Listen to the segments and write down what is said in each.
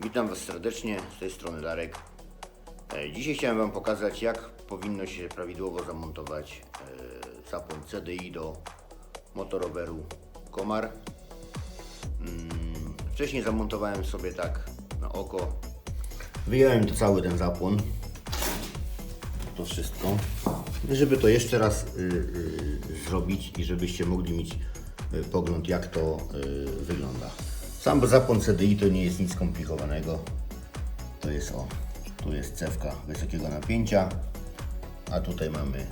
Witam Was serdecznie, z tej strony Darek. E, Dzisiaj chciałem Wam pokazać, jak powinno się prawidłowo zamontować e, zapłon CDI do motoroweru Komar. Mm, Wcześniej zamontowałem sobie tak na oko. Wyjąłem to cały ten zapłon. To wszystko. Żeby to jeszcze raz y, y, zrobić i żebyście mogli mieć y, pogląd jak to wygląda. Sam zapłon CDI to nie jest nic skomplikowanego. To jest o, tu jest cewka wysokiego napięcia, a tutaj mamy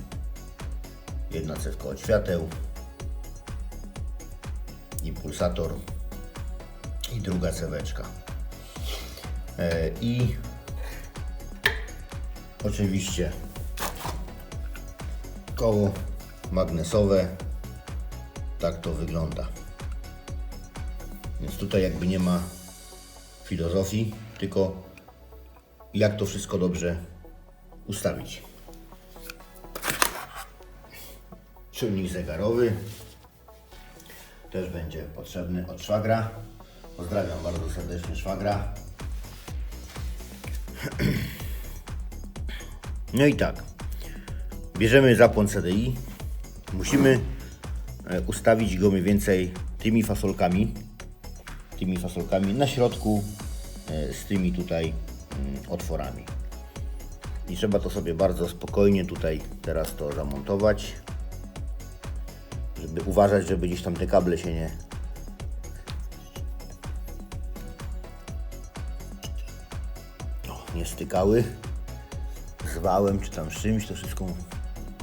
jedna cewka od świateł, impulsator i druga ceweczka. E, I oczywiście koło magnesowe. Tak to wygląda. Więc tutaj jakby nie ma filozofii, tylko jak to wszystko dobrze ustawić. Czujnik zegarowy też będzie potrzebny od szwagra. Pozdrawiam bardzo serdecznie szwagra. No i tak. Bierzemy zapłon CDI. Musimy e, ustawić go mniej więcej tymi fasolkami. Tymi fasolkami na środku e, z tymi tutaj mm, otworami. I trzeba to sobie bardzo spokojnie tutaj teraz to zamontować. Żeby uważać, żeby gdzieś tam te kable się nie nie stykały z wałem czy tam z czymś, to wszystko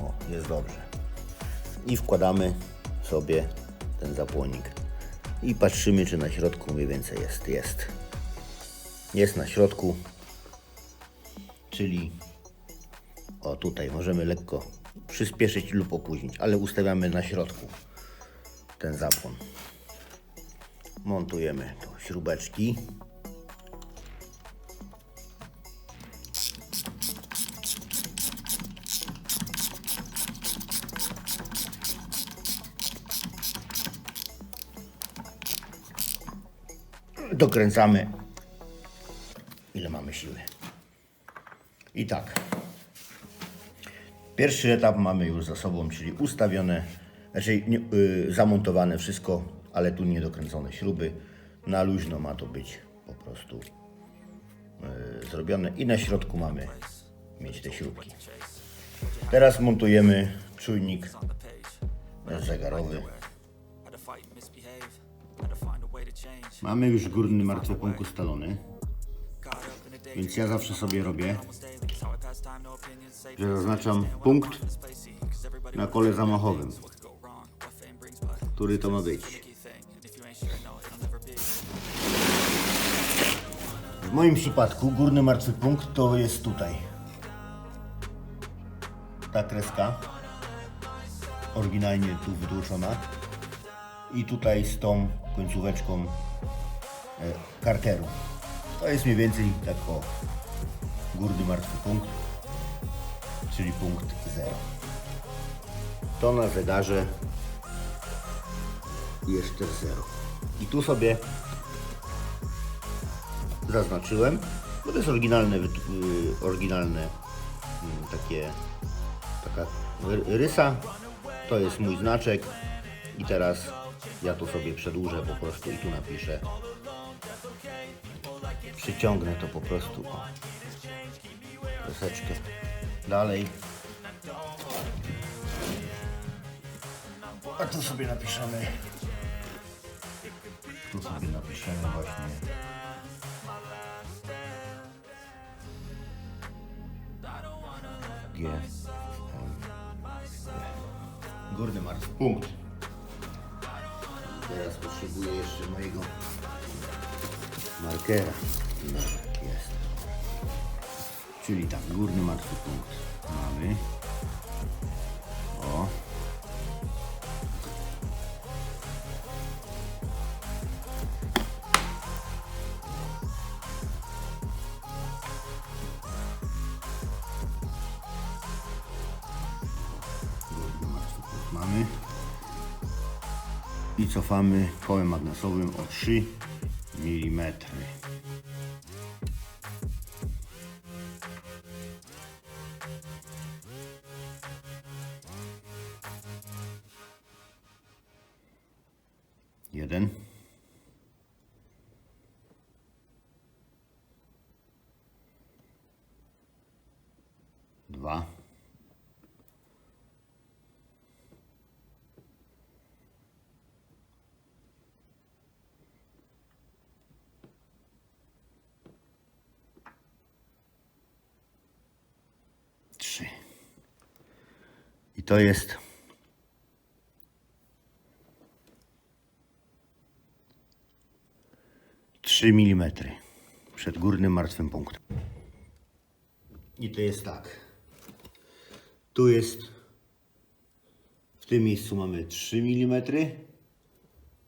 o, jest dobrze. I wkładamy sobie ten zapłonik i patrzymy, czy na środku mniej więcej jest. Jest. Jest na środku, czyli o tutaj możemy lekko przyspieszyć lub opóźnić, ale ustawiamy na środku ten zapłon. Montujemy tu śrubeczki. Dokręcamy ile mamy siły. I tak. Pierwszy etap mamy już za sobą, czyli ustawione, znaczy nie, y, zamontowane wszystko, ale tu nie dokręcone śruby. Na luźno ma to być po prostu y, zrobione i na środku mamy mieć te śrubki. Teraz montujemy czujnik zegarowy. Mamy już górny martwy punkt ustalony, więc ja zawsze sobie robię, że zaznaczam punkt na kole zamachowym, który to ma być. W moim przypadku górny martwy punkt to jest tutaj. Ta kreska, oryginalnie tu wytłuczona i tutaj z tą końcóweczką e, karteru. To jest mniej więcej tak o górny martwy punkt, czyli punkt 0. To na zegarze jeszcze 0. I tu sobie zaznaczyłem, bo to jest oryginalne, y, oryginalne mm, takie, taka ry- rysa. To jest mój znaczek i teraz ja tu sobie przedłużę po prostu i tu napiszę. Przyciągnę to po prostu o, troszeczkę dalej. A tu sobie napiszemy. Tu sobie napiszemy właśnie. G. Górny martwy punkt. Potrzebuję jeszcze mojego markera. No, jest. Czyli tak, górny martwy punkt mamy. O. cofamy kołem magnesowym o 3 milimetry. To jest trzy milimetry przed górnym martwym punktem. I to jest tak. Tu jest w tym miejscu mamy 3 mm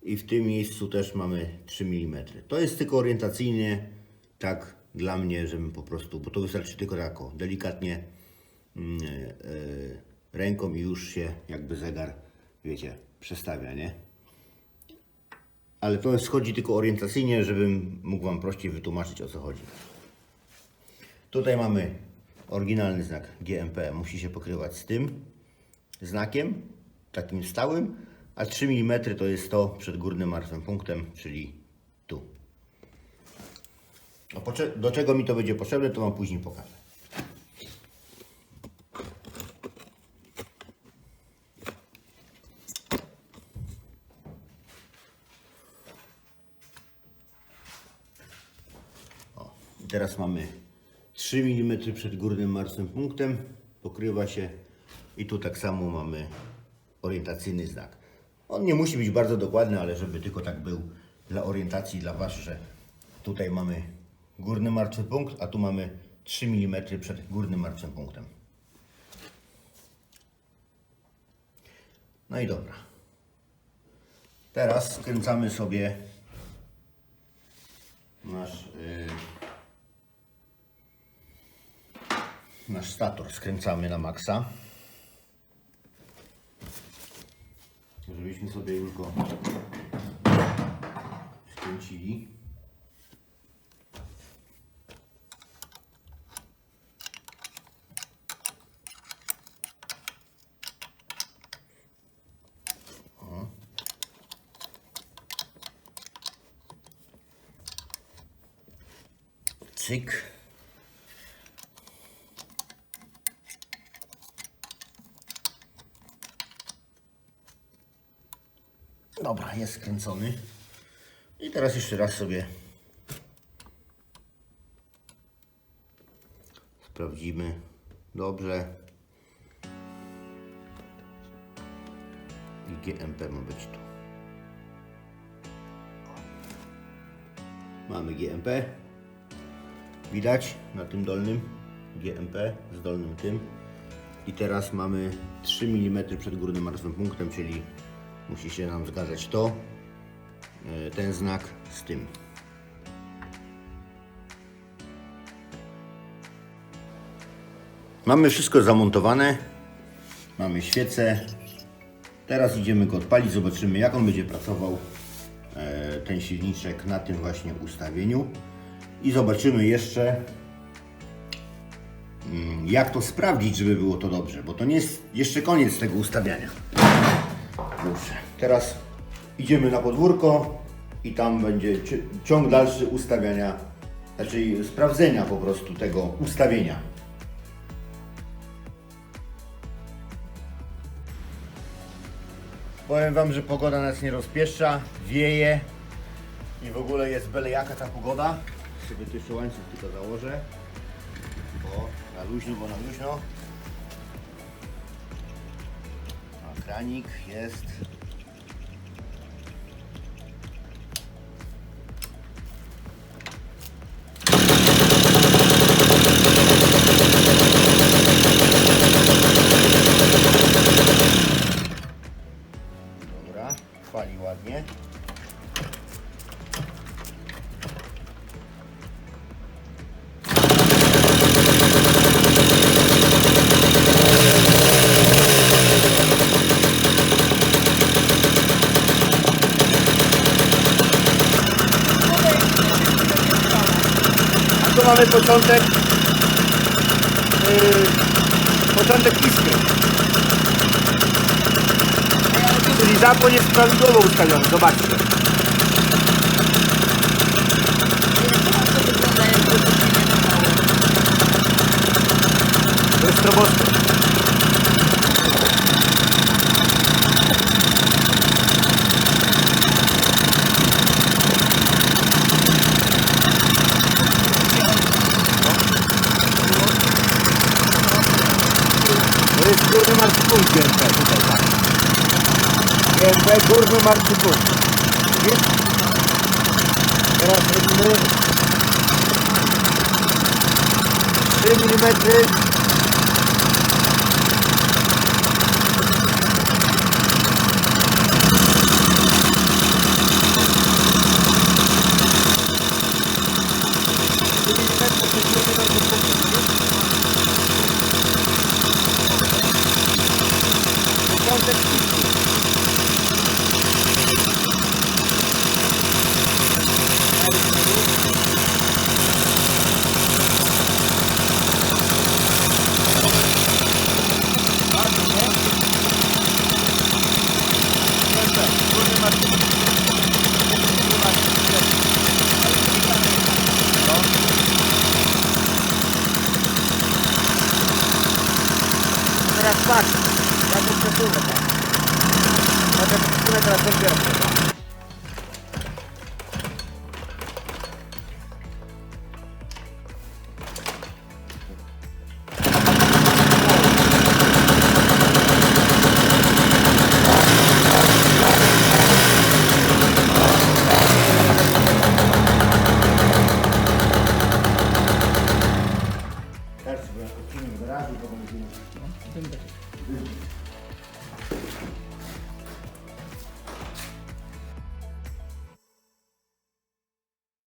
i w tym miejscu też mamy 3 mm. To jest tylko orientacyjnie tak dla mnie, żebym po prostu, bo to wystarczy tylko tako, delikatnie mm, e, ręką i już się jakby zegar, wiecie, przestawia, nie? Ale to schodzi tylko orientacyjnie, żebym mógł Wam prościej wytłumaczyć o co chodzi. Tutaj mamy oryginalny znak GMP. Musi się pokrywać z tym znakiem, takim stałym, a 3 mm to jest to przed górnym martwym punktem, czyli tu. Do czego mi to będzie potrzebne, to Wam później pokażę. O, i teraz mamy 3 mm przed górnym martwym punktem, pokrywa się i tu tak samo mamy orientacyjny znak. On nie musi być bardzo dokładny, ale żeby tylko tak był dla orientacji dla Was, że tutaj mamy górny martwy punkt, a tu mamy 3 mm przed górnym martwym punktem. No i dobra. Teraz skręcamy sobie nasz yy, nasz stator skręcamy na maksa. Żebyśmy sobie już go skręcili. Cyk. Dobra, jest skręcony. I teraz jeszcze raz sobie sprawdzimy dobrze. I GMP ma być tu. Mamy GMP. Widać na tym dolnym GMP z dolnym tym. I teraz mamy 3 mm przed górnym martwym punktem, czyli musi się nam zgadzać to, e, ten znak z tym. Mamy wszystko zamontowane. Mamy świecę. Teraz idziemy go odpalić, zobaczymy jak on będzie pracował e, ten silniczek na tym właśnie ustawieniu. I zobaczymy jeszcze mm, jak to sprawdzić, żeby było to dobrze, bo to nie jest jeszcze koniec tego ustawiania. Teraz idziemy na podwórko i tam będzie ci- ciąg dalszy ustawiania, znaczy sprawdzenia po prostu tego ustawienia. Powiem Wam, że pogoda nas nie rozpieszcza, wieje i w ogóle jest byle jaka ta pogoda. Sobie tu jeszcze łańcuch tylko założę, bo na luźno, bo na luźno. Kranik jest. Tu mamy początek yy, początek iskry. Czyli zapłon jest prawidłowo ustawiony, zobaczcie. To jest stroboskop. Górny punkt. Widzisz? Teraz robimy 3 mm.